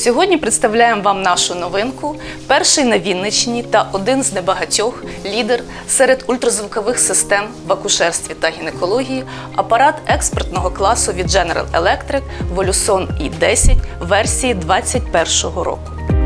Сьогодні представляємо вам нашу новинку, перший на Вінниччині та один з небагатьох лідер серед ультразвукових систем в акушерстві та гінекології, апарат експертного класу від General Electric Voluson i10 версії 2021 року.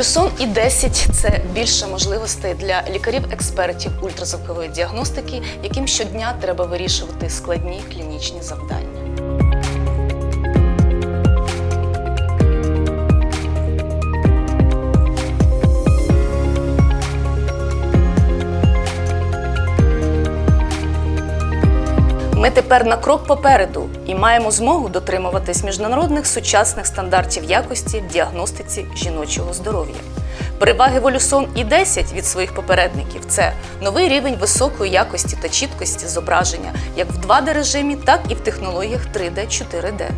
Волюсон і 10 це більше можливостей для лікарів-експертів ультразвукової діагностики, яким щодня треба вирішувати складні клінічні завдання. Ми тепер на крок попереду і маємо змогу дотримуватись міжнародних сучасних стандартів якості в діагностиці жіночого здоров'я. Переваги Волюсон і 10 від своїх попередників це новий рівень високої якості та чіткості зображення як в 2D режимі, так і в технологіях 3D, 4D.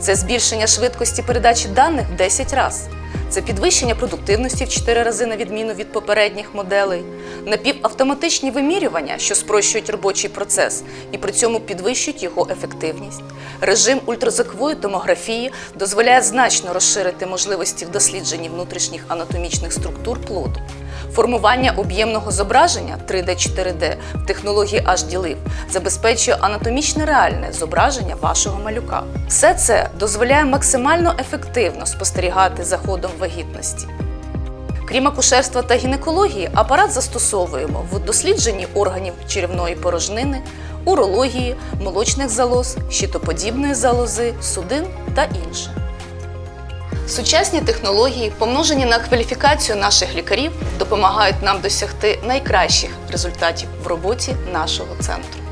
Це збільшення швидкості передачі даних в 10 разів. Це підвищення продуктивності в 4 рази на відміну від попередніх моделей, напівавтоматичні вимірювання, що спрощують робочий процес і при цьому підвищують його ефективність. Режим ультразвукової томографії дозволяє значно розширити можливості в дослідженні внутрішніх анатомічних структур плоду. Формування об'ємного зображення 3D-4D в технології HD-LIV забезпечує анатомічне реальне зображення вашого малюка. Все це дозволяє максимально ефективно спостерігати за ходом вагітності. Крім акушерства та гінекології, апарат застосовуємо в дослідженні органів черевної порожнини, урології, молочних залоз, щитоподібної залози, судин та інше. Сучасні технології, помножені на кваліфікацію наших лікарів, допомагають нам досягти найкращих результатів в роботі нашого центру.